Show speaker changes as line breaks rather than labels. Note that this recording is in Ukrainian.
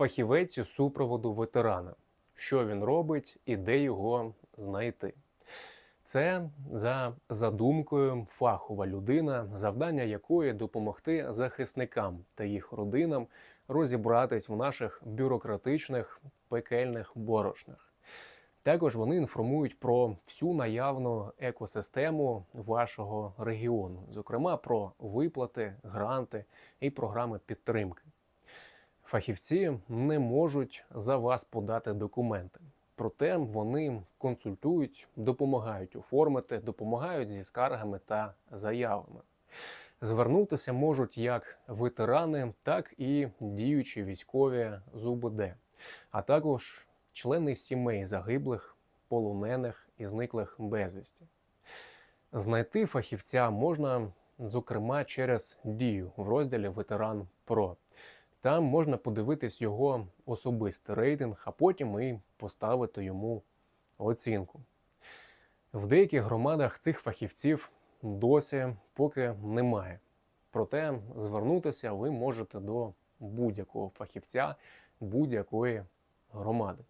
фахівець із супроводу ветерана, що він робить і де його знайти. Це за задумкою фахова людина, завдання якої допомогти захисникам та їх родинам розібратись в наших бюрократичних пекельних борошнах. Також вони інформують про всю наявну екосистему вашого регіону, зокрема про виплати, гранти і програми підтримки. Фахівці не можуть за вас подати документи. Проте вони консультують, допомагають оформити, допомагають зі скаргами та заявами. Звернутися можуть як ветерани, так і діючі військові з УБД, а також члени сімей загиблих, полонених і зниклих безвісті. Знайти фахівця можна, зокрема, через дію в розділі Ветеран Про. Там можна подивитись його особистий рейтинг, а потім і поставити йому оцінку. В деяких громадах цих фахівців досі поки немає. Проте звернутися ви можете до будь-якого фахівця будь-якої громади.